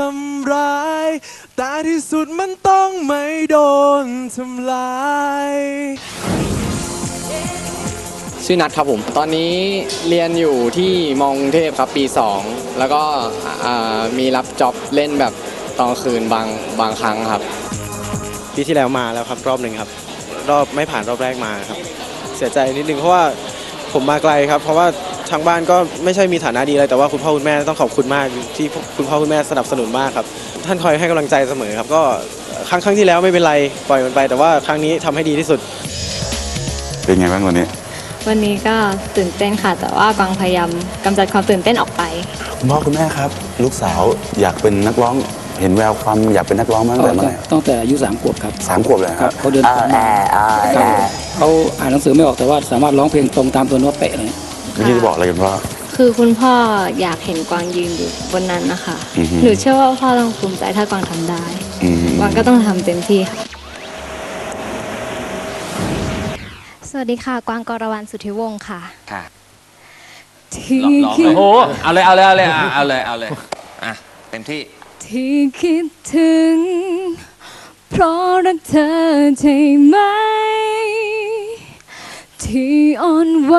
ทำร้าย แต่ที่สุดมันต้องไม่โดนทำลายชื่อนัทครับผม ตอนนี้เรียนอยู่ที่มอกรุงเทพครับปี 2 แล้วก็อ่ามีรับจ็อบเล่นแบบตอนกลางคืนบางบางครั้งครับ ปีที่แล้วมาแล้วครับรอบหนึ่งครับ รอบไม่ผ่านรอบแรกมาครับ เสียใจนิดนึงเพราะว่าผมมาไกลครับ เพราะว่า ทางบ้านก็ไม่ใช่มีฐานะดีอะไรแต่ว่าคุณพ่อคุณแม่ต้องขอบคุณมากที่คุณพ่อคุณแม่สนับสนุนมากครับ ท่านคอยให้กำลังใจเสมอครับ ก็ครั้งครั้งที่แล้วไม่เป็นไรปล่อยมันไป แต่ว่าครั้งนี้ทำให้ดีที่สุด เป็นไงบ้างวันนี้ วันนี้ก็ตื่นเต้นค่ะ แต่ว่ากวางพยายามกำจัดความตื่นเต้นออกไปคุณพ่อคุณแม่ครับ ลูกสาวอยากเป็นนักร้องเห็นแววความอยากเป็นนักร้องมาตั้งแต่เมื่อไหร่ตั้งแต่อายุสามขวบครับสามขวบเลยคครัรับบเขาเดินอ่าตามแอมาร์อ่าคแอรับร์เขาอ่านหนังสือไม่ออกแต่ว่าสามารถร้องเพลงตรงตามตัวโน้ตเป๊ะเลย เมื่อกี้จะบอกอะไรกันพ่อคือคุณพ่ออยากเห็นกวางยืนอยู่บนนั้นนะคะ อือฮึหนูเชื่อว่าพ่อต้องภูมิใจถ้ากวางทำได้อืมกวางก็ต้องทำเต็มที่ค่ะ สวัสดีค่ะ กวางกรวรรณสุทธิวงศ์ค่ะค่ะที่ร้องเลยโอ้โหเอาเลยเอาเลยเอาเลยอะเอาเลยเอาเลยอะเต็มที่ที่คิดถึง เพราะรักเธอใช่ไหม ที่อ่อนไหว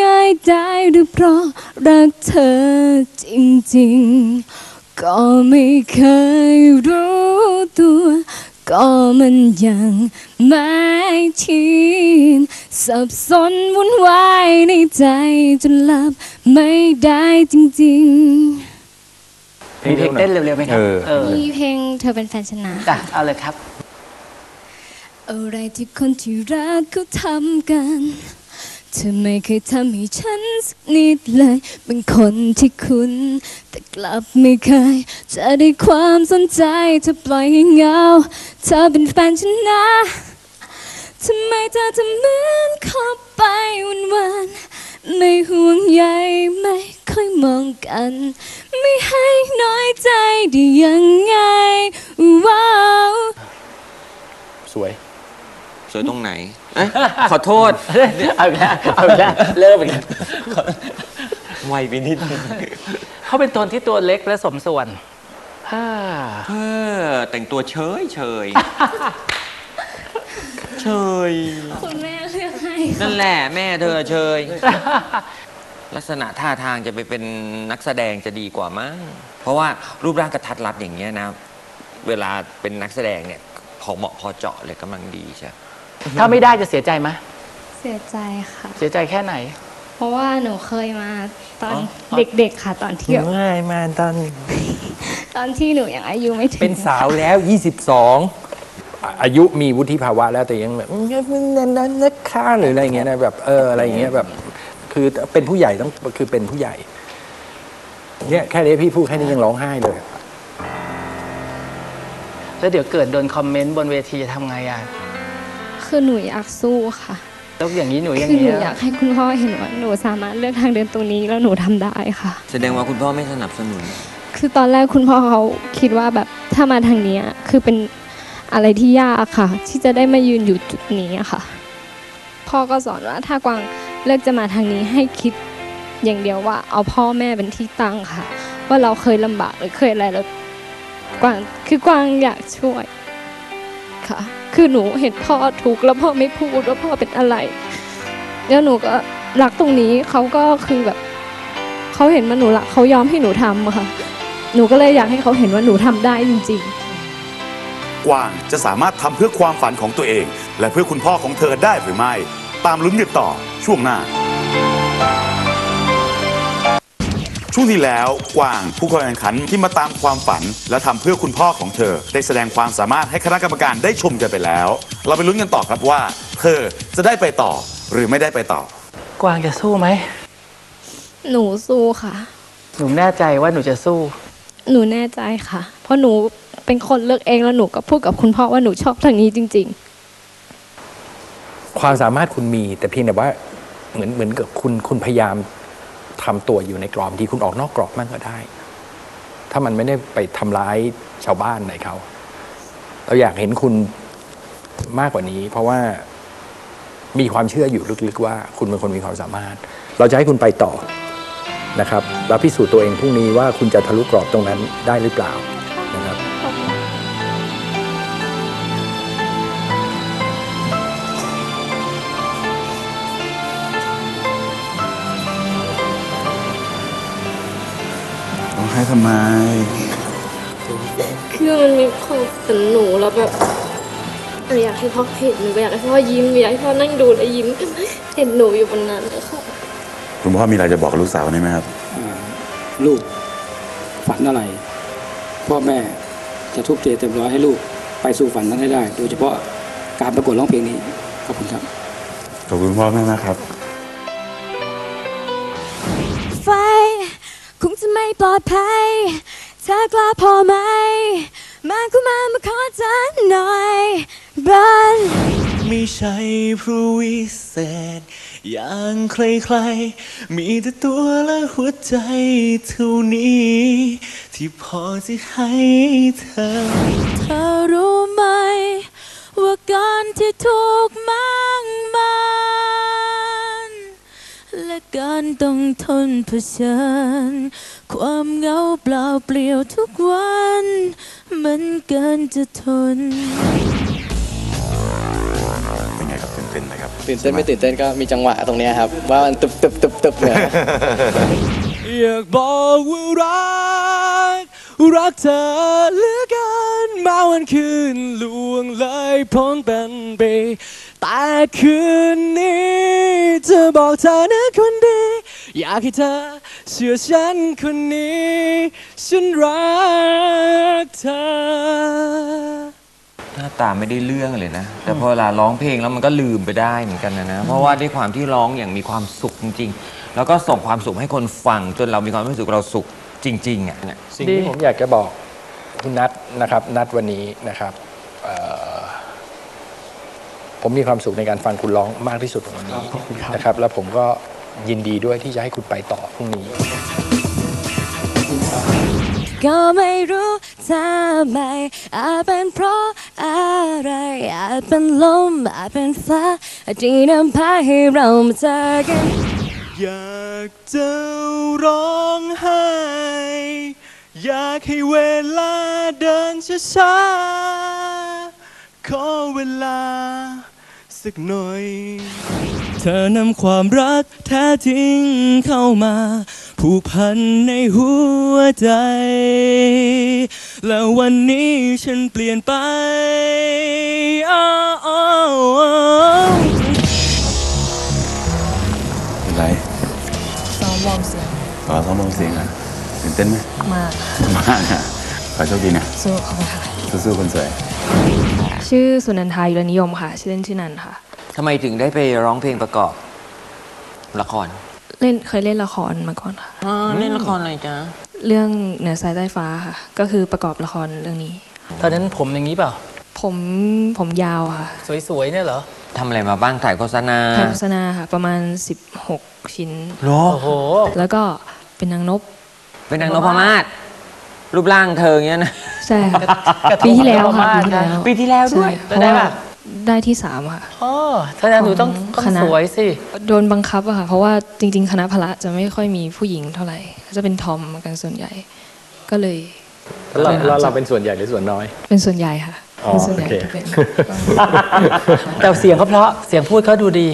ง่ายได้หรือเพราะรักเธอจริงๆ ก็ไม่เคยรู้ตัว ก็มันยังไม่ชินสับสนวุ่นวายในใจจนหลับไม่ได้จริงๆ มีเพลงเต้นเร็วๆไหมครับเออมีเพลงเธอเป็นแฟนชนะ จ้ะเอาเลยครับ อะไรที่คนที่รักเขาทำกัน เธอไม่เคยทำให้ฉันสักนิดเลยเป็นคนที่คุณ แต่กลับไม่เคย จะได้ความสนใจเธอปล่อยให้เหงาเธอเป็นแฟนฉันนะทำไมเธอทำเหมือนเข้าไปวันวันๆไม่ห่วงใยไม่ค่อยมองกัน ไม่ให้น้อยใจได้ยังไง ว้าว สวย สวยตรงไหน อ๊ะขอโทษ เอาอีกแล้วเอาอีกแล้วเริ่มอีกแล้วไวไปนิดนึงเขาเป็นตนที่ตัวเล็กและสมส่วนอ่าเออแต่งตัวเฉยเฉยเฉยคุณแม่เลือกให้นั่นแหละแม่เธอเฉยลักษณะท่าทางจะไปเป็นนักแสดงจะดีกว่ามั้งเพราะว่ารูปร่างกระทัดรัดอย่างเงี้ยนะ เวลาเป็นนักแสดงเนี่ยพอเหมาะพอเจาะเลยกำลังดีใช่ ถ้าไม่ได้จะเสียใจไหมเสียใจค่ะ เสียใจแค่ไหน เพราะว่าหนูเคยมาตอนอ๋อเด็กๆค่ะ ตอนที่แบบง่ายมาตอนตอนที่หนูยังอายุไม่ถึงเป็นสาวแล้ว 22 อายุมีวุฒิภาวะแล้วแต่ยังแบบนั่นนั่นนักฆ่าหรืออะไรอย่างเงี้ยนะแบบเอออะไรอย่างเงี้ยแบบ คือเป็นผู้ใหญ่ต้องคือเป็นผู้ใหญ่เนี่ยแค่นี้พี่พูดแค่นี้ยังร้องไห้เลยแล้วเดี๋ยวเกิดโดนคอมเมนต์บนเวทีจะทำไงอะ คือหนูอยากสู้ค่ะแล้วอย่างนี้หนูอย่างคือหนี้นูอยากให้คุณพ่อเห็นว่าหนูสามารถเลือกทางเดินตรงนี้แล้วหนูทำได้ค่ะ แสดงว่าคุณพ่อไม่สนับสนุน คือตอนแรกคุณพ่อเขาคิดว่าแบบถ้ามาทางเนี้ยคือเป็นอะไรที่ยากค่ะ ที่จะได้มายืนอยู่จุดนี้อะค่ะ พ่อก็สอนว่าถ้ากวางเลือกจะมาทางนี้ให้คิดอย่างเดียวว่า เอาพ่อแม่เป็นที่ตั้งค่ะ ว่าเราเคยลำบากหรือเคยอะไรแล้วกวางคือกวางอยากช่วย ค่ะ คือหนูเห็นพ่อทุกข์แล้วพ่อไม่พูดว่าพ่อเป็นอะไร แล้วหนูก็รักตรงนี้เขาก็คือแบบเขาเห็นว่าหนูรักเขายอมให้หนูทำค่ะ หนูก็เลยอยากให้เขาเห็นว่าหนูทำได้จริง ๆ กวางจะสามารถทำเพื่อความฝันของตัวเอง และเพื่อคุณพ่อของเธอได้หรือไม่ ตามลุ้นกันต่อช่วงหน้า ช่วงที่แล้วกวางผู้เข้าแข่งขันที่มาตามความฝัน และทำเพื่อคุณพ่อของเธอ ได้แสดงความสามารถให้คณะกรรมการได้ชมกันไปแล้ว เราไปลุ้นกันต่อครับว่า เธอจะได้ไปต่อหรือไม่ได้ไปต่อ กวางจะสู้ไหม หนูสู้ค่ะ หนูแน่ใจว่าหนูจะสู้ หนูแน่ใจค่ะ เพราะหนูเป็นคนเลือกเองแล้วหนูก็พูดกับคุณพ่อว่าหนูชอบทางนี้จริง ความสามารถคุณมีแต่เพียงแต่ว่าเหมือนเหมือนกับคุณคุณพยายาม ทำตัวอยู่ในกรอบที่คุณออกนอกกรอบมั่งก็ได้ ถ้ามันไม่ได้ไปทำร้ายชาวบ้านไหนเขาเราอยากเห็นคุณมากกว่านี้ เพราะว่ามีความเชื่ออยู่ลึกๆว่า คุณเป็นคนมีความสามารถ เราจะให้คุณไปต่อนะครับแล้วพิสูจน์ตัวเองพรุ่งนี้ว่าคุณจะทะลุกรอบตรงนั้นได้หรือเปล่า ทำไม คือมันมีความฝันหนูแล้วแบบหนูอยากให้พ่อเห็นหนูก็อยากให้พ่อยิ้มอยากให้พ่อนั่งดูแล้วยิ้มเห็นหนูอยู่บนนั้นเลยค่ะคุณพ่อมีอะไรจะบอกกับลูกสาวนี่ไหมครับ ลูกฝันอะไร พ่อแม่จะทุบเทเต็มร้อยให้ลูกไปสู่ฝันนั้นให้ได้ โดยเฉพาะการประกวดร้องเพลงนี้ขอบคุณครับ ขอบคุณพ่อแม่มากครับ ปลอดภัย เธอกล้าพอไหม มาคุมามาขอเธอหน่อยรันไม่ใช่ผู้วิเศษ อย่างใครๆ มีแต่ตัวและหัวใจเท่านี้ ที่พอจะให้เธอ เธอรู้ไหม ว่าการที่ถูกมั่ การต้องทนเผชิญ ความเหงาเปล่าเปลี่ยวทุกวัน มันเกินจะทน เป็นไงครับตื่นเต้นไหมครับตื่นเต้นไม่ตื่นเต้นก็มีจังหวะตรงเนี้ยครับ ว่ามันตึบตึบตึบตึบเนี่ยอยากบอกว่ารัก รักเธอเหลือเกินมาวันคืนล่วงเลยพ้นเป็นปี แต่คืนนี้จะบอกเธอนะคนดี อยากให้เธอเชื่อฉันคนนี้ ฉันรักเธอ หน้าตาไม่ได้เรื่องเลยนะ แต่พอเวลาร้องเพลงแล้วมันก็ลืมไปได้เหมือนกันนะนะ เพราะว่าด้วยความที่ร้องอย่างมีความสุขจริง ๆ แล้วก็ส่งความสุขให้คนฟัง จนเรามีความรู้สึกเราสุขจริงๆอะเนี่ยสิ่งที่ผมอยากจะบอกคุณนัทนะครับ นัดวันนี้นะครับเอ่อ ผมมีความสุขในการฟังคุณร้องมากที่สุดวันนี้นะครับ แล้วผมก็ยินดีด้วยที่จะให้คุณไปต่อพรุ่งนี้ ก็ไม่รู้ทำไมอาจเป็นเพราะอะไรอาจเป็นลมอาจเป็นฟ้าที่นำพาให้เรามาเจอกันอยากจะร้องไห้อยากให้เวลาเดินช้าๆขอเวลา สักหน่อย เธอนำความรักแท้จริงเข้ามา ผูกพันในหัวใจ แล้ววันนี้ฉันเปลี่ยนไปอ้าวอ้าวอ้าวเป็นไรซ้อมวอร์มเสียงขอซ้อมวงเสียงอะตื่นเต้นไหมมากมากอะขอโชคดีนะสู้ขอบคุณค่ะสู้ๆคนสวย ชื่อสุนันทายุรนิยมค่ะ ชื่อเล่นชื่อนันค่ะ ทำไมถึงได้ไปร้องเพลงประกอบ ละครเล่นเคยเล่นละครมาก่อนค่ะเล่นละครอะไรจ๊ะ เรื่องเหนือสายใต้ฟ้าค่ะ ก็คือประกอบละครเรื่องนี้ ตอนนั้นผมอย่างนี้เปล่า ผมผมยาวค่ะสวยๆเนี่ยเหรอทำอะไรมาบ้างถ่ายโฆษณาถ่ายโฆษณาค่ะ ประมาณ 16 ชิ้นเหรอโอ้โห แล้วก็เป็นนางนบ เป็นนางนพมาศ รูปร่างเธออย่างเงี้ยนะ ใช่ค่ะกระทงปีที่แล้วค่ะนพมาศปีที่แล้วปีที่แล้วด้วยใช่เพได้ราะว่าปะ ได้ที่สามค่ะ อ๋อถ้าอย่างนั้นหนูต้องต้องคณะ สวยสิ โดนบังคับอะค่ะ เพราะว่าจริง ๆ คณะพละจะไม่ค่อยมีผู้หญิงเท่าไหร่ก็จะเป็นทอมกันส่วนใหญ่ ก็เลยเราเราเราเป็นส่วนใหญ่หรือส่วนน้อย เป็นส่วนใหญ่ค่ะอ๋อเป็นส่วนใหญ่โอเค ที่เป็น แต่เสียงเขาเพราะเสียงพูดเขาดูดี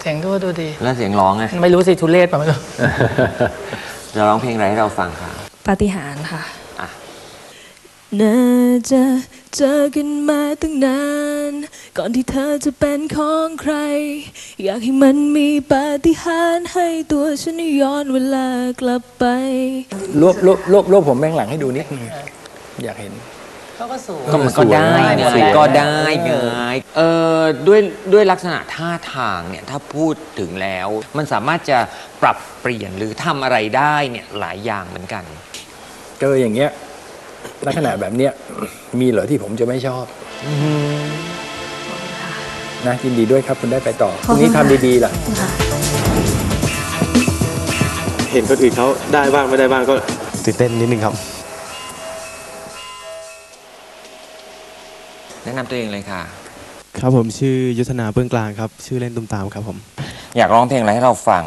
เสียงพูดดูดี แล้วเสียงร้องไง ไม่รู้สิทุเรศป่ะไม่รู้จะร้องเพลงอะไรให้เราฟังค่ะ ปาฏิหาริย์ค่ะอะ น่าจะเจอกันมาตั้งนาน ก่อนที่เธอจะเป็นของใคร อยากให้มันมีปาฏิหาริย์ให้ตัวฉันย้อนเวลากลับไป รวบรวบรวบรวบผมแบ่งหลังให้ดูนิดนึงอยากเห็น เขาก็สูง ก็มันก็ได้สวยไงมากก็ได้ไงเออด้วยด้วยลักษณะท่าทางเนี่ยถ้าพูดถึงแล้ว มันสามารถจะปรับเปลี่ยนหรือทำอะไรได้เนี่ยหลายอย่างเหมือนกัน เจออย่างเงี้ยลักษณะแบบเนี้ยมีเหรอที่ผมจะไม่ชอบนะยินดีด้วยครับคุณได้ไปต่อพรุ่งนี้ทำดีๆล่ะ เห็นคนอื่นเขาได้บ้างไม่ได้บ้างก็ตื่นเต้นนิดนึงครับ แนะนำตัวเองเลยค่ะ ครับผมชื่อยุทธนาเบื้องกลางครับ ชื่อเล่นตุ้มตามครับผม อยากร้องเพลงอะไรให้เราฟัง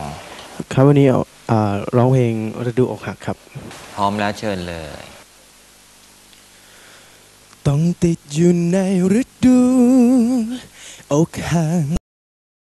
ครับวันนี้เอาอ่า ร้องเพลงฤดูอกหักครับ พร้อมแล้วเชิญเลย ต้องติดอยู่ในฤดูอกหัก